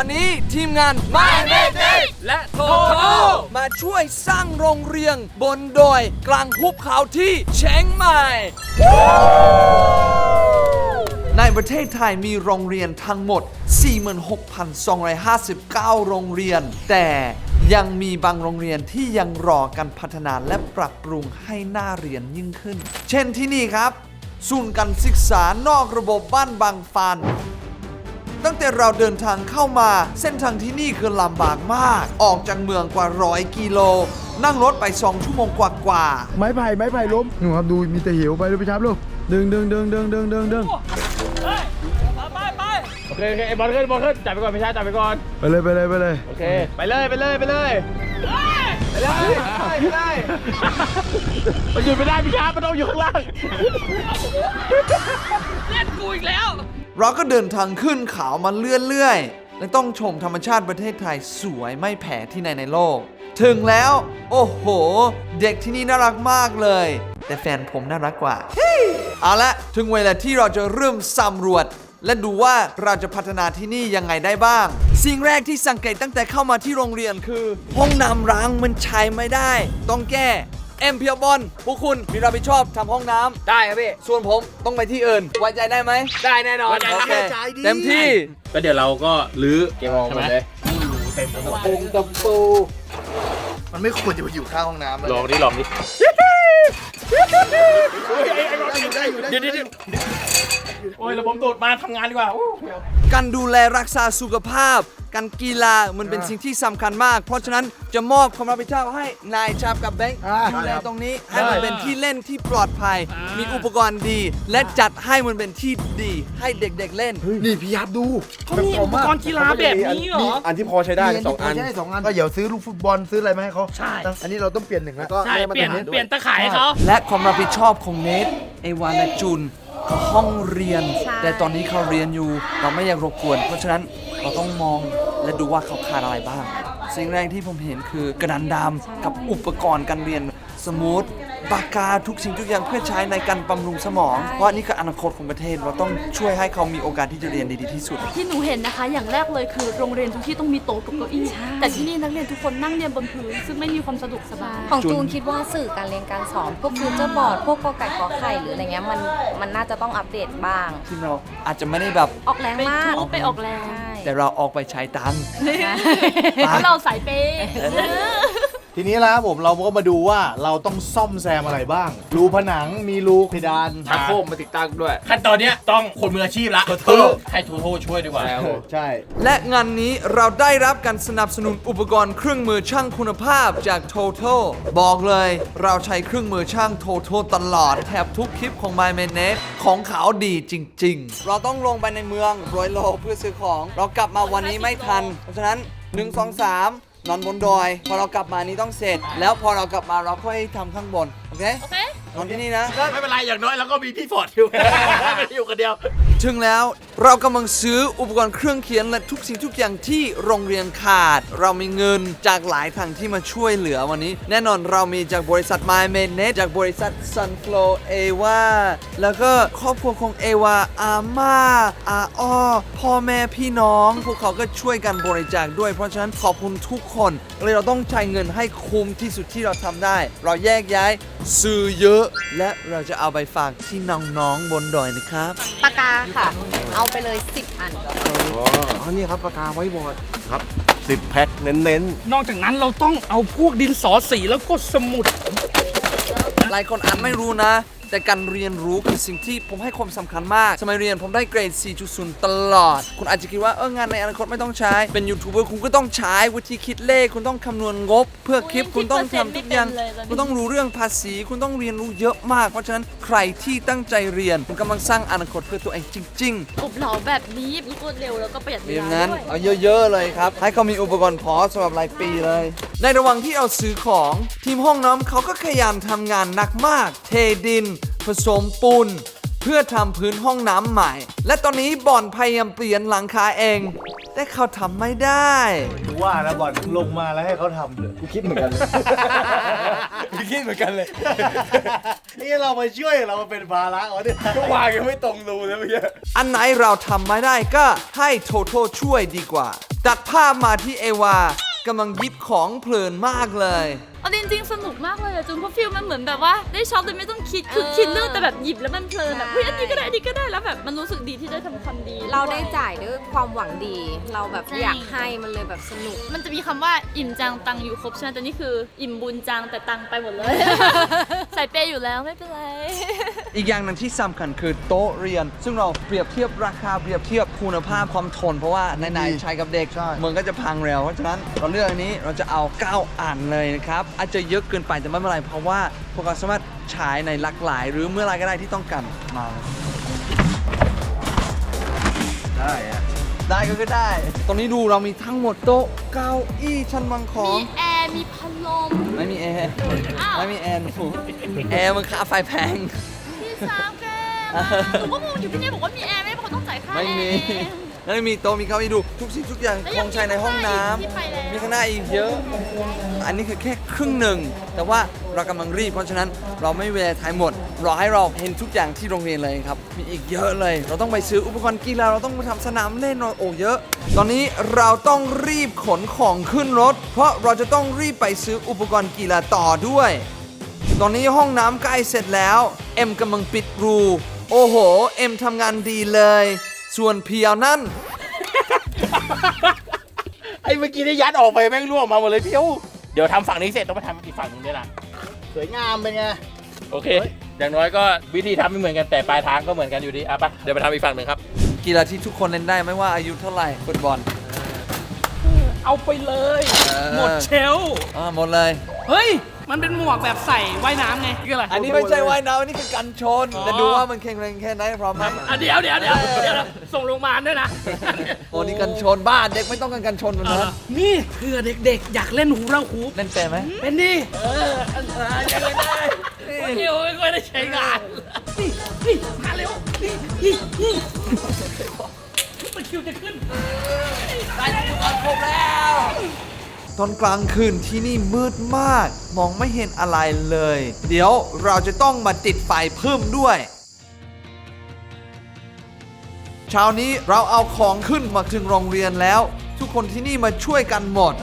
วันนี้ทีมงานไม่เด็กและโทโทมาช่วยสร้างโรงเรียนบนดอยกลางหุบเขาที่เชียงใหม่ ในประเทศไทยมีโรงเรียนทั้งหมด 46,259 โรงเรียน แต่ยังมีบางโรงเรียนที่ยังรอการพัฒนาและปรับปรุงให้น่าเรียนยิ่งขึ้น เช่นที่นี่ครับ ศูนย์การศึกษานอกระบบบ้านบางฟาน ตั้งแต่เราเดินทางเข้ามา เส้นทางที่นี่คือลำบากมาก ออกจากเมืองกว่าร้อยกิโล นั่งรถไป2ชั่วโมงกว่าๆไม้ไผ่ไม้ไผ่ล้มหนูครับดูมีแต่เหวไปดูไปชับลูกดึงดึงดึงดึงดึงดึงดึงโอเคโอเคไอ้บอลขึ้นบอลขึ้นจับไปก่อนไม่ใช่จับไปก่อนไปเลยไปเลยไปเลยโอเค ไปเลยไปเลยไปเลยไปเลยไปเลยมันหยุดไม่ได้พี่ชาร์ปมันต้องอยู่ข้างล่างเเราก็เดินทางขึ้นเขามาเรื่อยๆ และต้องชมธรรมชาติประเทศไทยสวยไม่แพ้ที่ไหนในโลก ถึงแล้ว โอ้โห เด็กที่นี่น่ารักมากเลย แต่แฟนผมน่ารักกว่า เอาละถึงเวลาที่เราจะเริ่มสำรวจ และดูว่าเราจะพัฒนาที่นี่ยังไงได้บ้าง สิ่งแรกที่สังเกตตั้งแต่เข้ามาที่โรงเรียนคือ ห้องน้ำร้างมันใช้ไม่ได้ ต้องแก้ เอ็มเพียวบอลพวกคุณมีรับผิดชอบทำห้องน้ำได้ครับพี่ ส่วนผมต้องไปที่อื่นไว้ใจได้ไหมได้แน่นอน โอเคเต็มที่ก็เดี๋ยวเราก็ลื้อเก็บออกหมดเลยปงตะปูมันไม่ควรจะมาอยู่ข้างห้องน้ำเลยลองดิลองดิได้อยู่ได้อยู่ได้อยู่ โอ้ยระบบตูดมาทำงานดีกว่าการดูแลรักษาสุขภาพ การกีฬามันเป็นสิ่งที่สำคัญมาก เพราะฉะนั้นจะมอบความรับผิดชอบให้นายชาบกับแบงค์ดูแลตรงนี้ให้มันเป็นที่เล่นที่ปลอดภัย มีอุปกรณ์ดี และจัดให้มันเป็นที่ดี ให้เด็กๆเล่น นี่พี่ยับดูเขามีอุปกรณ์กีฬาแบบนี้เหรอ อันที่พอใช้ได้สองอันใช่สองอันก็เดี๋ยวซื้อลูกฟุตบอลซื้ออะไรมาให้เขาใช่ อันนี้เราต้องเปลี่ยนหนึ่งแล้วก็ใช่ให้มัเปลี่ยนป็เปลี่ยนตะข่ายให้เขาและความรับผิดชอบของเนทเอวาและจูนคือ ห้องเรียนแต่ตอนนี้เขาเรียนอยู่ เราไม่อยากรบกวน เพราะฉะนั้นเราต้องมองและดูว่าเขาขาดอะไรบ้าง สิ่งแรกที่ผมเห็นคือกระดานดำกับอุปกรณ์การเรียนสมุด ปากกาทุกสิ่งทุกอย่างเพื่อใช้ในการบำรุงสมอง เพราะนี่คืออนาคตของประเทศ เราต้องช่วยให้เขามีโอกาสที่จะเรียนดีที่สุด ที่หนูเห็นนะคะ อย่างแรกเลยคือโรงเรียนทุกที่ต้องมีโต๊ะกับเก้าอี้แต่ที่นี่นักเรียนทุกคนนั่งเรียนบนพื้นซึ่งไม่มีความสะดวกสบายของจูนคิดว่าสื่อการเรียนการสอนพวกฟิวเจอร์บอร์ดพวกกอไก่กอไข่หรืออะไรเงี้ยมันมันน่าจะต้องอัปเดตบ้างที่เราอาจจะไม่ได้แบบออกแรงไปมากทุบไปออกแรงใช่แต่เราออกไปใช้ตังค์เพราะเราสายเปย์ ทีนี้แล้วผมเราก็มาดูว่าเราต้องซ่อมแซมอะไรบ้าง รูผนังมีรูเพดานชักโครกมาติดตั้งด้วย ขั้นตอนเนี้ยต้องคนมืออาชีพละโทโทให้โทโทช่วยดีกว่าใช่ และงานนี้เราได้รับการสนับสนุนอุปกรณ์เครื่องมือช่างคุณภาพจาก Total บอกเลยเราใช้เครื่องมือช่าง Total ตลอดแทบทุกคลิปของ My m a n e t ของเขาดีจริง ๆ เราต้องลงไปในเมืองรอยโลเพื่อซื้อของ เรากลับมาวันนี้ไม่ทัน เพราะฉะนั้น 1 2 3 นอนบนดอย พอเรากลับมานี้ต้องเสร็จ แล้วพอเรากลับมาเราค่อยทำข้างบน โอเค โอเค นอนที่นี่นะ ไม่เป็นไรอย่างน้อยแล้วก็มีพี่ฟอร์ดอยู่ไม่ได้อยู่คนเดียว ถึงแล้วเรากำลังซื้ออุปกรณ์เครื่องเขียนและทุกสิ่งทุกอย่างที่โรงเรียนขาด เรามีเงินจากหลายทางที่มาช่วยเหลือวันนี้ แน่นอนเรามีจากบริษัท My m a n e t จากบริษัท Sunflow Ava แล้วก็ครอบครัวของเอวาอาม่าอาอ้อพ่อแม่พี่น้อง พวกเขาก็ช่วยกันบริจาคด้วยเพราะฉะนั้นขอบคุณทุกคนเลยเราต้องใช้เงินให้คุ้มที่สุดที่เราทำได้ เราแยกย้าย ซื้อเยอะ และเราจะเอาไปฝากที่น้องๆบนดอยนะครับ ปากกาค่ะ เอาไปเลย 10 อัน อ๋อนี่ครับปากกาไว้บอร์ดครับสิบแพ็คเน้นนอกจากนั้นเราต้องเอาพวกดินสอสีแล้วก็สมุด หลายคนอาจไม่รู้นะ แต่การเรียนรู้คือสิ่งที่ผมให้ความสำคัญมาก สมัยเรียนผมได้เกรด 4.0 ตลอด คุณอาจจะคิดว่าเอองานในอนาคตไม่ต้องใช้ เป็นยูทูบเบอร์คุณก็ต้องใช้วิธีคิดเลข คุณต้องคำนวณงบ เพื่อคลิปคุณต้องทำทุกอย่าง คุณต้องรู้เรื่องภาษี คุณต้องเรียนรู้เยอะมาก เพราะฉะนั้นใครที่ตั้งใจเรียนคุณกำลังสร้างอนาคตเพื่อตัวเองจริงๆกบเหลาแบบนี้รวดเร็วแล้วก็ประหยัดเวเรียนลางั้นด้วยเอาเยอะๆเลยครับ ให้เขามีอุปกรณ์พอสำหรับรายปีเลย ในระหว่างที่เอาซื้อของทีมห้องน้ำเขาก็ขยันทำงานหนักมาก เทดิน ผสมปูนพื่อทำพื้นห้องน้ำใหม่ และตอนนี้บอนพยายามเปลี่ยนหลังคาเอง แต่เขาทำไม่ได้ กูว่านะบอลลงมาแล้วให้เขาทำเลยกูคิดเหมือนกันเลย กูคิดเหมือนกันเลยนี่เรามาช่วยเรามาเป็นภาระเขาเนี่ยก็วางยังไม่ตรงรูนะเมื่อกี้อันไหนเราทำไม่ได้ก็ให้โทโทช่วยดีกว่าตัดภาพมาที่เอวา กำลังหยิบของเพลินมากเลย เอาจริงๆ สนุกมากเลยอะจุนเพราะฟิลมันเหมือนแบบว่าได้ช็อปโดยไม่ต้องคิดคือคิดเรื่องแต่แบบหยิบแล้วมันเพลินแบบเฮ้ยอันนี้ก็ได้อันนี้ก็ได้แล้วแบบมันรู้สึกดีที่ได้ทำความดีเราได้จ่ายด้วยความหวังดี เราแบบใช่ อยากให้มันเลยแบบสนุก มันจะมีคำว่าอิ่มจังตังอยู่ครบใช่ไหมแต่นี่คือ อิ่มบุญจังแต่ตังไปหมดเลย ใส่เปย์อยู่แล้วไม่เป็นไร อีกอย่างหนึงที่สำคัญคือโต๊ะเรียน ซึ่งเราเปรียบเทียบราคาเปรียบเทียบคุณภาพความทน เพราะว่าในๆใช้กับเด็ก ใช่ มันก็จะพังเร็วเพราะฉะนั้นเราเลือกอันนี้เราจะเอา 9 อันเลยนะครับ อาจจะเยอะเกินไปแต่ไม่เป็นไรเพราะว่าพวกเราสามารถใช้ในหลากหลาย หรือเมื่อไรก็ได้ที่ต้องการมา ได้อะได้ก็คือได้ ตอนนี้ดูเรามีทั้งหมดโต๊ะเก้าอี้ชั้นวางของ มีแอร์ มีพัดลม ไม่มีแอร์ อ้าว ไม่มีแอร์หนูแอร์มันค่าไฟแพงพี่ สาวแกมาหนูก็งงอยู่พี่เนี่ยบอกว่ามีแอร์ไม่พอต้องจ่ายค่าไม่แอร์มีเองแล้วมีโต๊ะมีเก้าอี้ดูทุกสิ่งทุกอย่างแล้วขยัองงใช้ในห้องน้ำมีข้างหน้าอีกที่ไปแล้ว มีข้างหน้าอีกเยอะ อันนี้คือแค่ครึ่งหนึ่ง แต่ว่าเรากำลังรีบ เพราะฉะนั้นเราไม่เวลาท้ายหมด รอให้เราเห็นทุกอย่างที่โรงเรียนเลยครับ มีอีกเยอะเลย เราต้องไปซื้ออุปกรณ์กีฬาเราต้องไปทำสนามเล่นโอ้เยอะ ตอนนี้เราต้องรีบขนของขึ้นรถ เพราะเราจะต้องรีบไปซื้ออุปกรณ์กีฬาต่อด้วย ตอนนี้ห้องน้ำใกล้เสร็จแล้ว เอ็มกำลังปิดรู โอ้โห เอ็มทำงานดีเลย ส่วนเพียวนั่น ไอ้เมื่อกี้นี่ยัดออกไปแม่งร่วงมาหมดเลยพี่เอ้าเดี๋ยวทำฝั่งนี้เสร็จต้องไปทำอีกฝั่งหนึงด้วยนะสวยงามเป็นไง โอเค อย่างน้อยก็วิธีทำไม่เหมือนกันแต่ปลายทางก็เหมือนกันอยู่ดีอะไปะเดี๋ยวไปทำอีกฝั่งหนึ่งครับ กีฬาที่ทุกคนเล่นได้ไม่ว่าอายุเท่าไหร่ฟุตบอล เอาไปเลย เออ หมดเชลฟ์อ่าหมดเลย เฮ้ย มันเป็นหมวกแบบใส่ว่ายน้ำไงคืออะไรอันนี้ไม่ใช่ว่ายน้ำอันนี้คือกันชน แต่ดูว่ามันแข็งแรงแค่ไหนพร้อมไหมอะเดี๋ยวเดี๋ยวเดี๋ยวเดี๋ยวส่งโรงพยาบาลด้วยนะโอ้นี่กันชนบ้านเด็กไม่ต้องกันกันชนมันเอนะอนี่เผื่อเด็กๆ อยากเล่นหูเราหูเล่นเป็นไหมเป็นดิเอออันตรายจังเลยได้เดี๋ยวไม่ค่อยได้ใช้งานนี่นี่มาเร็วนี่นี่นี่มัน คิวจะขึ้นตอนกลางคืนที่นี่มืดมาก มองไม่เห็นอะไรเลย เดี๋ยวเราจะต้องมาติดไฟเพิ่มด้วยเช้านี้เราเอาของขึ้นมาถึงโรงเรียนแล้ว ทุกคนที่นี่มาช่วยกันหมด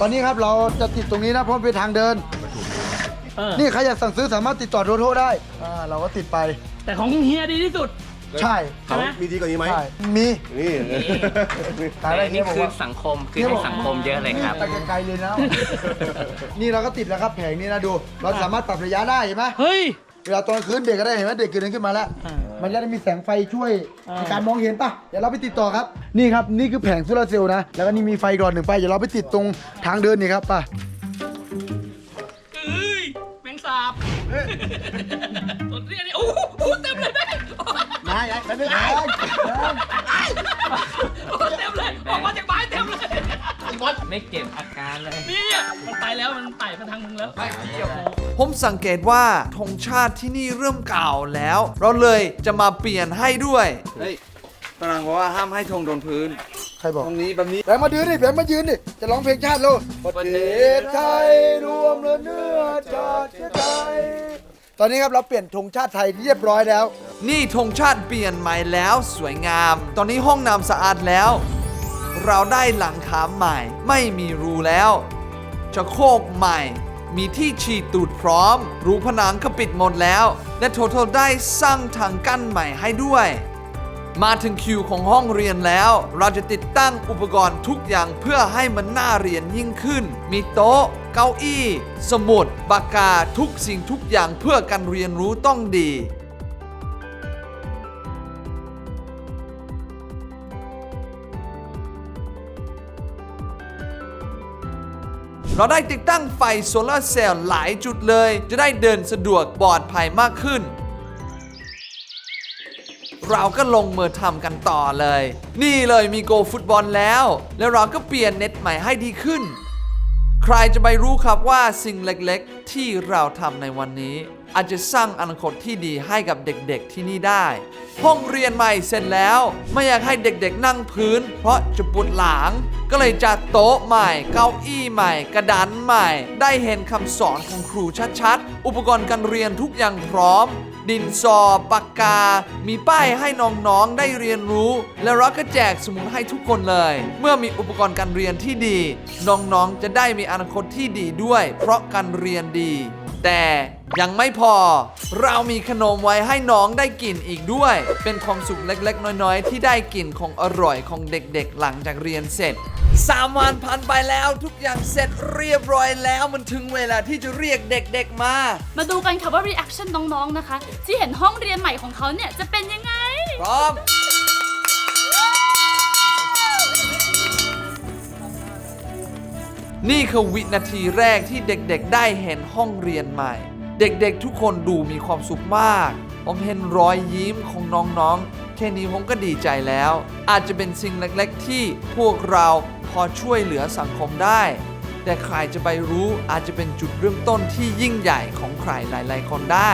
ตอนนี้ครับเราจะติดตรงนี้นะเพราะมันเป็นทางเดิน เออ นี่ใครอยากสั่งซื้อสามารถติดต่อโทรโทรได้อ่าเราก็ติดไป แต่ของเฮียดีที่สุด ใช่ใช่ไหมมีดีกว่านี้ไหมใช่มีนี่ขายอะไรนี่เนี่ยบอกคือว่าสังคมคือให้สังคมเยอะเลยครับไปไกลๆเลยนะ นี่เราก็ติดแล้วครับแผงนี้นะดู เราสามารถปรับระยะได้เห็นไหม เฮ้ย เวลาตอนกลางคืนเด็กก็ได้เห็นไหมเด็กเกิดขึ้นมาแล้ว อ่ามันจะได้มีแสงไฟช่วยอ่า ในการมองเห็นปะเดี๋ยวเราไปติดต่อครับ นี่ครับนี่คือแผงโซลาร์เซลล์นะ แล้วก็นี่มีไฟก่อนหนึ่งไฟเดี๋ยวเราไปติดตรงทางเดินนี่ครับป่ะ ต้นเรียนนี่โอ้โหเต็มเลยแม่โอ้โหนายไม่เป็นไรเต็มเลย ออกมาจากไม้เต็มเลย ไม่เก็บอาการเลย นี่มันไปแล้วมันไต่มาทางมึงแล้ว ไม่เกี่ยวผมสังเกตว่าธงชาติที่นี่เริ่มเก่าแล้ว เราเลยจะมาเปลี่ยนให้ด้วย เฮ้ยตารางบอกว่าห้ามให้ธงโดนพื้น ใครบอก ตรงนี้แบบนี้แบงค์มายืนดิแบงค์มายืนดิจะร้องเพลงชาติแล้วประเทศไทยรวมเนื้อชาติเชื้อไทยตอนนี้ครับเราเปลี่ยนธงชาติไทยเรียบร้อยแล้ว นี่ธงชาติเปลี่ยนใหม่แล้ว สวยงาม ตอนนี้ห้องน้ำสะอาดแล้ว เราได้หลังคาใหม่ ไม่มีรูแล้วจะโครกใหม่ มีที่ฉีดตูดพร้อม รูผนังก็ปิดหมดแล้ว และโททได้สร้างทางกั้นใหม่ให้ด้วย มาถึงคิวของห้องเรียนแล้ว เราจะติดตั้งอุปกรณ์ทุกอย่างเพื่อให้มันน่าเรียนยิ่งขึ้น มีโต๊ะ เก้าอี้ สมุด ปากกา ทุกสิ่งทุกอย่างเพื่อการเรียนรู้ต้องดี เราได้ติดตั้งไฟโซลาร์เซลล์หลายจุดเลย จะได้เดินสะดวกปลอดภัยมากขึ้น เราก็ลงมือทำกันต่อเลย นี่เลยมีโกฟุตบอลแล้ว แล้วเราก็เปลี่ยนเน็ตใหม่ให้ดีขึ้น ใครจะไปรู้ครับว่าสิ่งเล็กๆ ที่เราทำในวันนี้ อาจจะสร้างอนาคตที่ดีให้กับเด็กๆที่นี่ได้ ห้องเรียนใหม่เสร็จแล้ว ไม่อยากให้เด็กๆนั่งพื้น เพราะจะปวดหลังก็เลยจัดโต๊ะใหม่ เก้าอี้ใหม่ กระดานใหม่ ได้เห็นคำสอนของครูชัดๆ อุปกรณ์การเรียนทุกอย่างพร้อม ดินสอปากกา มีป้ายให้น้องๆได้เรียนรู้ และเราก็แจกสมุดให้ทุกคนเลย เมื่อมีอุปกรณ์การเรียนที่ดี น้องๆจะได้มีอนาคตที่ดีด้วย เพราะการเรียนดี แต่ยังไม่พอ เรามีขนมไว้ให้น้องได้กินอีกด้วย เป็นความสุขเล็กๆ น้อยๆ ที่ได้กินของอร่อยของเด็กๆ หลังจากเรียนเสร็จ สามวันผ่านไปแล้วทุกอย่างเสร็จเรียบร้อยแล้วมันถึงเวลาที่จะเรียกเด็กๆมา มาดูกันค่ะว่า reaction น้องๆนะคะ ที่เห็นห้องเรียนใหม่ของเขาเนี่ยจะเป็นยังไง พร้อม นี่คือวินาทีแรกที่เด็กๆ ได้เห็นห้องเรียนใหม่ เด็กๆ ทุกคนดูมีความสุขมาก ผมเห็นรอยยิ้มของน้องๆ แค่นี้ผมก็ดีใจแล้ว อาจจะเป็นสิ่งเล็กๆ ที่พวกเรา พอช่วยเหลือสังคมได้ แต่ใครจะไปรู้อาจจะเป็นจุดเริ่มต้นที่ยิ่งใหญ่ของใครหลาย ๆ คนได้